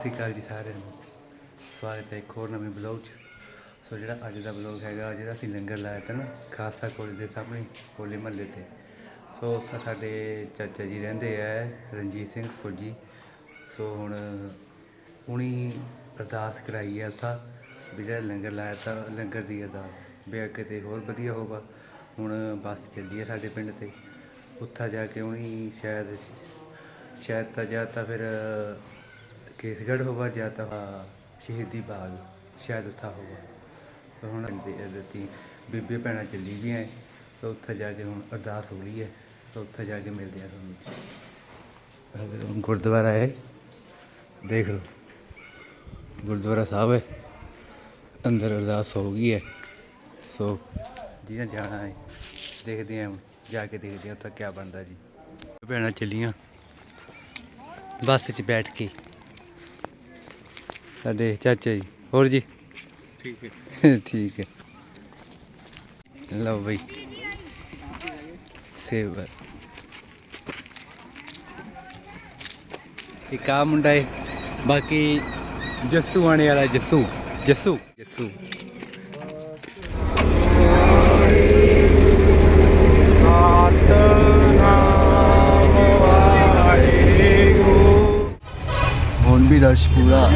ਸਤਿ ਸ਼੍ਰੀ ਅਕਾਲ ਜੀ ਸਾਰਿਆਂ ਨੂੰ। ਸਵਾਗਤ ਹੈ ਇੱਕ ਹੋਰ ਨਵੇਂ ਬਲੌਗ 'ਚ। ਸੋ ਜਿਹੜਾ ਅੱਜ ਦਾ ਬਲੌਗ ਹੈਗਾ ਜਿਹੜਾ ਅਸੀਂ ਲੰਗਰ ਲਾਇਆ ਤਾ ਨਾ, ਖਾਲਸਾ ਕਾਲਜ ਦੇ ਸਾਹਮਣੇ, ਹੋਲੇ ਮਹੱਲੇ ਤੇ। ਸੋ ਉੱਥੇ ਸਾਡੇ ਚਾਚਾ ਜੀ ਰਹਿੰਦੇ ਆ, ਰਣਜੀਤ ਸਿੰਘ ਫੌਜੀ। ਸੋ ਹੁਣ ਹੁਣੀ ਅਰਦਾਸ ਕਰਾਈ ਹੈ ਉੱਥਾ ਵੀ ਜਿਹੜਾ ਲੰਗਰ ਲਾਇਆ ਤਾ, ਲੰਗਰ ਦੀ ਅਰਦਾਸ। ਵੀ ਅੱਗੇ ਤੇ ਹੋਰ ਵਧੀਆ ਹੋਗਾ ਹੁਣ ਬੱਸ ਚੱਲੀ ਹੈ ਸਾਡੇ ਪਿੰਡ ਤੇ। ਉੱਥਾ ਜਾ ਕੇ ਹੁਣੀ ਸ਼ਾਇਦ ਸ਼ਾਇਦ ਤਾਂ ਜਾਂ ਤਾਂ ਫਿਰ ਕੇਸਗੜ੍ਹ ਹੋਗਾ ਜਾਂ ਤਾਂ ਸ਼ਹੀਦੀ ਬਾਗ ਸ਼ਾਇਦ ਉੱਥਾ ਹੋਗਾ ਤਾਂ ਹੁਣ ਦੇ ਦਿੱਤੀ ਬੀਬੀ ਭੈਣਾਂ ਚੱਲੀ ਵੀ ਐ ਤਾਂ ਉੱਥੇ ਜਾ ਕੇ ਹੁਣ ਅਰਦਾਸ ਹੋ ਰਹੀ ਹੈ ਤਾਂ ਉੱਥੇ ਜਾ ਕੇ ਮਿਲਦੇ ਆ ਤੁਹਾਨੂੰ। ਅਗਰ ਹੁਣ ਗੁਰਦੁਆਰਾ ਹੈ, ਦੇਖ ਲਓ। ਗੁਰਦੁਆਰਾ ਸਾਹਿਬ ਹੈ, ਅੰਦਰ ਅਰਦਾਸ ਹੋ ਗਈ ਹੈ ਸੋ ਜਿਹਨੇ ਜਾਣਾ ਹੈ ਦੇਖਦੇ ਹਾਂ ਜਾ ਕੇ ਦੇਖਦੇ ਹਾਂ ਉੱਥੇ ਕੀ ਬਣਦਾ ਜੀ। ਭੈਣਾਂ ਚੱਲੀਆਂ, ਬੱਸ 'ਚ ਬੈਠ ਕੇ। ਸਾਡੇ ਚਾਚਾ ਜੀ। ਹੋਰ ਜੀ? ਠੀਕ ਹੈ। ਠੀਕ ਹੈ। ਲਓ ਬਈ। ਸੇਵ ਇੱਕ ਆ ਮੁੰਡਾ ਹੈ ਬਾਕੀ ਜੱਸੂ ਆਣੇ ਵਾਲਾ ਜੱਸੂ। ਜੱਸੂ। ਜੱਸੂ। ਹੁਣ ਵੀ ਰਸ਼ ਪੂਰਾ।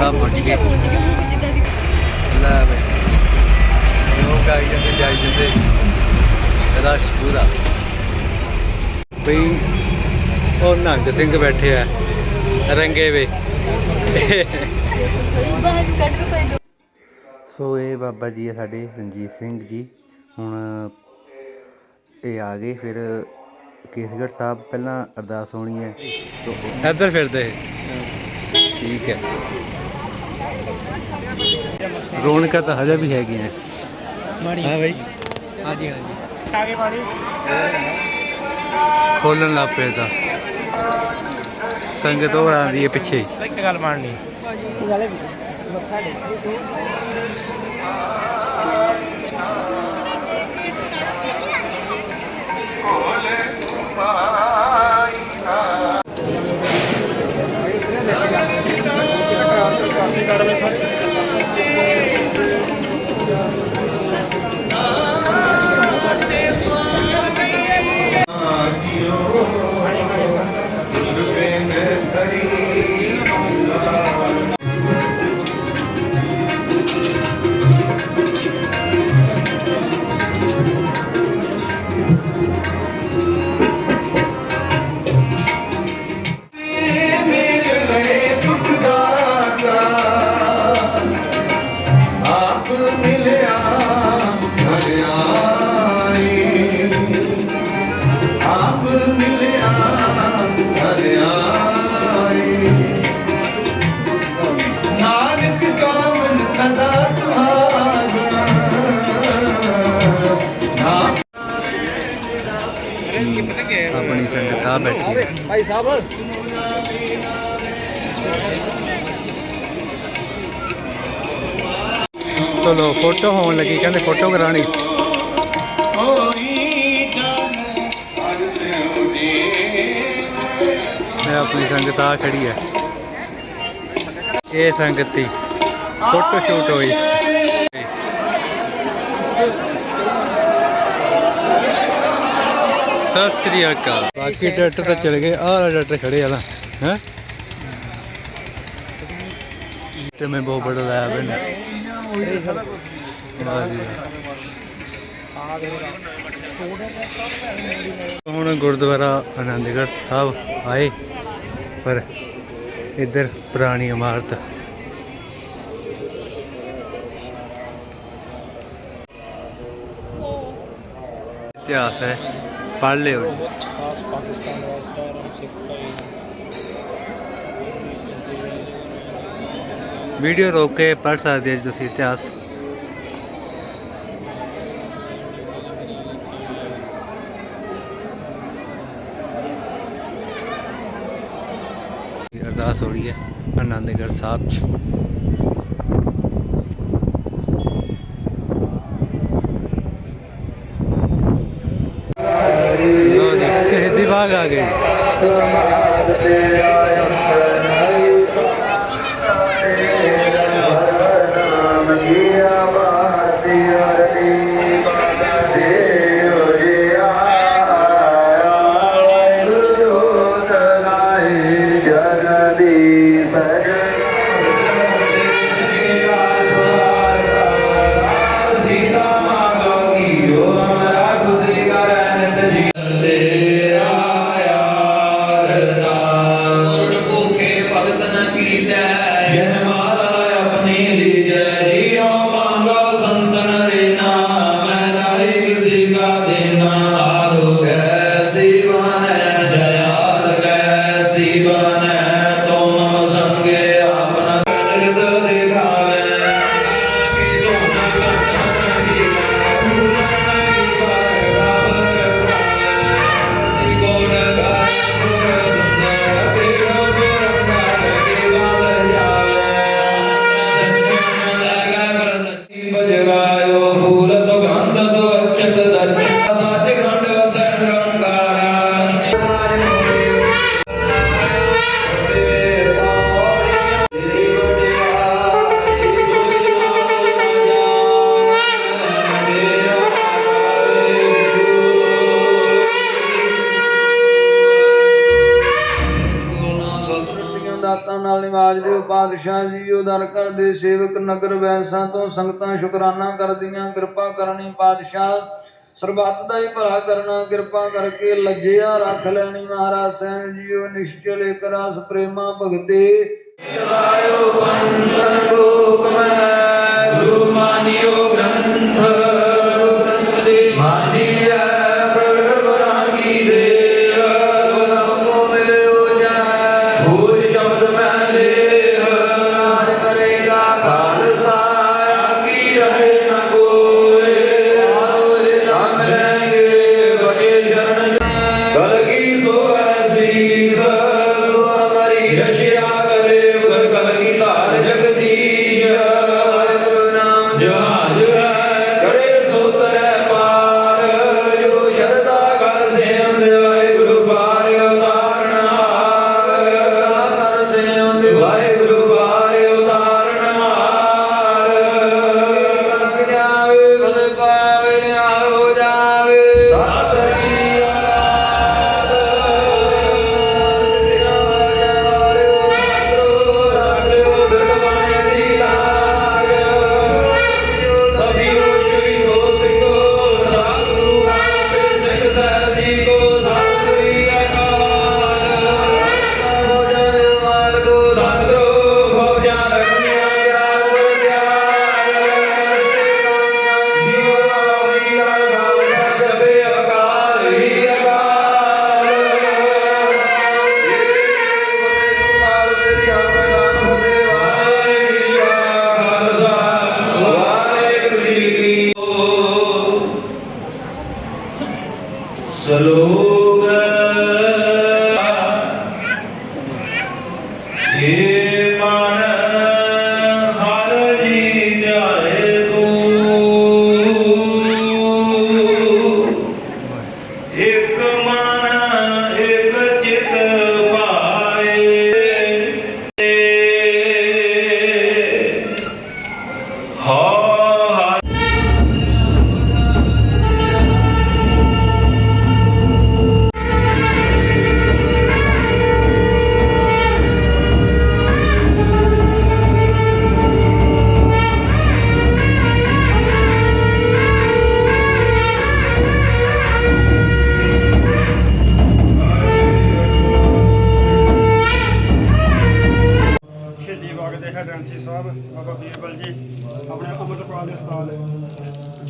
ਮੈਂ ਪਤਾ ਪਹੁੰਚ ਗਏ ਲੈ ਬਈ। ਉਹ ਕਾਈ ਜਾਂਦੇ ਜਾਈ ਜਾਂਦੇ। ਰਸ਼ ਪੂਰਾ। ਬਈ ਉਹ ਨੰਗ ਸਿੰਘ ਬੈਠੇ ਆ। ਰੰਗੇ ਵੇ। ਸੋ ਇਹ ਬਾਬਾ ਜੀ ਆ ਸਾਡੇ ਰਣਜੀਤ ਸਿੰਘ ਜੀ। ਹੁਣ ਇਹ ਆ ਗਏ ਫਿਰ ਕੇਸਗੜ੍ਹ ਸਾਹਿਬ ਪਹਿਲਾਂ ਅਰਦਾਸ ਹੋਣੀ ਹੈ। ਇੱਧਰ ਫਿਰਦੇ। ਠੀਕ ਹੈ। ਰੌਣਕਾਂ ਤਾਂ ਹਜੇ ਵੀ ਹੈਗੀਆਂ। ਹਾਂ ਬਈ। ਹਾਂਜੀ ਹਾਂਜੀ। ਆਗੇ ਪਾਣੀ ਖੋਲਣ ਲੱਗ ਪਏ ਤਾਂ। ਸੰਗਤ ਹੋਰ ਆਉਂਦੀ ਹੈ ਪਿੱਛੇ। ਇੱਕ ਗੱਲ ਮਾਰਨੀ ਆਪ ਭਾਈ ਸਾਹਿਬ। ਚਲੋ, ਫੋਟੋ ਹੋਣ ਲੱਗੀ, ਕਹਿੰਦੇ ਫੋਟੋ ਕਰਾਣੀ ਮੈਂ ਆਪਣੀ ਸੰਗਤ ਆ ਖੜੀ ਹੈ। ਇਹ ਸੰਗਤੀ ਫੋਟੋ ਸ਼ੂਟ ਹੋਈ। ਸਤਿ ਸ੍ਰੀ ਅਕਾਲ। ਬਾਕੀ ਡਾਕਟਰ ਤਾਂ ਚਲੇ ਗਏ, ਆਹ ਡਾਕਟਰ ਖੜੇ ਵਾਲਾ ਹੈ? ਤੇ ਮੈਂ ਬਹੁਤ ਬੜਾ ਲਾਇਆ ਬੈਨ ਹੁਣ ਗੁਰਦੁਆਰਾ ਆਨੰਦਗੜ੍ਹ ਸਾਹਿਬ ਆਏ, ਪਰ ਇੱਧਰ ਪੁਰਾਣੀ ਇਮਾਰਤ। ਇਤਿਹਾਸ ਹੈ। ਪੜ੍ਹ ਲਿਓ ਜੀ। ਖਾਸ ਪਾਕਿਸਤਾਨ ਵਾਸਤੇ ਆਰਾਮ ਸਿੱਖ ਭਾਈ ਵੀਡੀਓ ਰੋਕ ਕੇ ਪੜ੍ਹ ਸਕਦੇ ਹੋ ਤੁਸੀਂ ਇਤਿਹਾਸ ਪਾਤਸ਼ਾਹ ਜੀ ਉਦਰ ਕਰਦੇ ਸੇਵਕ ਨਗਰ ਵੈਸਾਂ ਤੋਂ ਸੰਗਤਾਂ ਸ਼ੁਕਰਾਨਾ ਕਰਦੀਆਂ, ਕਿਰਪਾ ਕਰਨੀ ਪਾਤਸ਼ਾਹ। ਸਰਬੱਤ ਦਾ ਹੀ ਭਲਾ ਕਰਨਾ, ਕਿਰਪਾ ਕਰਕੇ ਲੱਜਿਆ ਰੱਖ ਲੈਣੀ ਮਹਾਰਾਜ ਸੈਨ ਜੀਓ, ਨਿਸ਼ਚਲ ਇਕ ਰਸ ਪ੍ਰੇਮਾ ਭਗਤੇ। ਆਇਓ ਬੰਧਨ ਲੋਕ ਮੈਂ, ਗੁਰੂ ਮਾਨਿਓ ਗ੍ਰੰਥ ਗ੍ਰੰਥ ਦੇ ਮਾਨੀਐ Lord.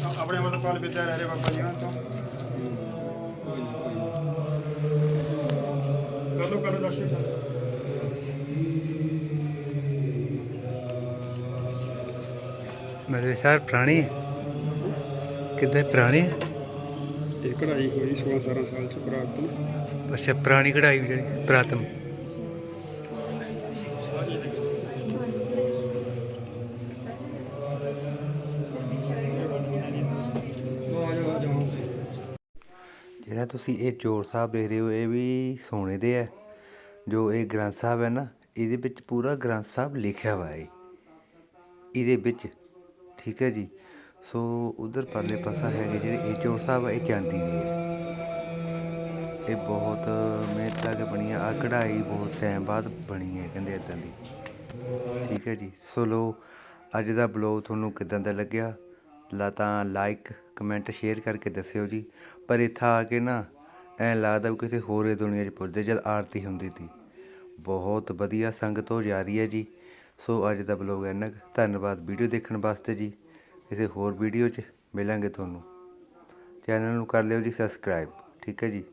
ਆਪਣੇ ਅੰਮ੍ਰਿਤਪਾਲ ਵਿਦਿਆ ਰਹਿ ਰਹੇ ਬਾਬਾ ਜੀ ਉਹਨਾਂ ਤੋਂ। ਕਰ ਕਰ ਦਰਸ਼ਨ। ਮੇਰੇ ਸਰ ਪੁਰਾਣੀ ਕਿੱਦਾਂ ਪੁਰਾਣੀ ਇਹ ਕਢਾਈ ਹੋਈ 16 17 ਸਾਲ ਚ ਪ੍ਰਾਪਤ ਅੱਛਾ ਪੁਰਾਣੀ ਕਢਾਈ ਜਿਹੜੀ ਪ੍ਰਾਤਮ ਜਿਹੜਾ ਤੁਸੀਂ ਇਹ ਚੋਰ ਸਾਹਿਬ ਦੇਖ ਰਹੇ ਹੋ, ਇਹ ਵੀ ਸੋਨੇ ਦੇ ਹੈ ਜੋ ਇਹ ਗ੍ਰੰਥ ਸਾਹਿਬ ਹੈ ਨਾ, ਇਹਦੇ ਵਿੱਚ ਪੂਰਾ ਗ੍ਰੰਥ ਸਾਹਿਬ ਲਿਖਿਆ ਹੋਇਆ ਹੈ ਇਹਦੇ ਵਿੱਚ, ਠੀਕ ਹੈ ਜੀ? ਸੋ ਉਧਰ ਪਰਲੇ ਪਾਸਾ ਹੈਗੇ ਜਿਹੜੇ ਇਹ ਚੋਰ ਸਾਹਿਬ ਹੈ ਇਹ ਚਾਂਦੀ ਦੇ ਹੈ ਇਹ ਬਹੁਤ ਮਿਹਨਤ ਲਾ ਕੇ ਬਣੀ ਆ, ਆਹ ਕਢਾਈ ਬਹੁਤ ਟਾਈਮ ਬਾਅਦ ਬਣੀ ਹੈ, ਕਹਿੰਦੇ ਇਦਾਂ ਦੀ। ਠੀਕ ਹੈ ਜੀ? ਸੋ ਲੋ ਅੱਜ ਦਾ ਬਲੌਗ ਤੁਹਾਨੂੰ ਕਿਦਾਂ ਦਾ ਲੱਗਿਆ? ਲਾ ਤਾਂ ਲਾਈਕ ਕਮੈਂਟ ਸ਼ੇਅਰ ਕਰਕੇ ਦੱਸਿਓ ਜੀ। ਪਰ ਇੱਥੇ ਆ ਕੇ ਨਾ, ਐਂ ਲੱਗਦਾ ਵੀ ਕਿਸੇ ਹੋਰੇ ਦੁਨੀਆ 'ਚ ਪੁੱਜਦੇ, ਜਦ ਆਰਤੀ ਹੁੰਦੀ ਤੀ ਬਹੁਤ ਵਧੀਆ ਸੰਗਤ ਹੋ ਜਾ ਰਹੀ ਹੈ ਜੀ। ਸੋ ਅੱਜ ਦਾ ਬਲੌਗ ਇੰਨਾ ਕੁ। ਧੰਨਵਾਦ ਵੀਡੀਓ ਦੇਖਣ ਵਾਸਤੇ ਜੀ। ਕਿਸੇ ਹੋਰ ਵੀਡੀਓ 'ਚ ਮਿਲਾਂਗੇ ਤੁਹਾਨੂੰ। ਚੈਨਲ ਨੂੰ ਕਰ ਲਿਓ ਜੀ ਸਬਸਕ੍ਰਾਈਬ ਠੀਕ ਹੈ ਜੀ।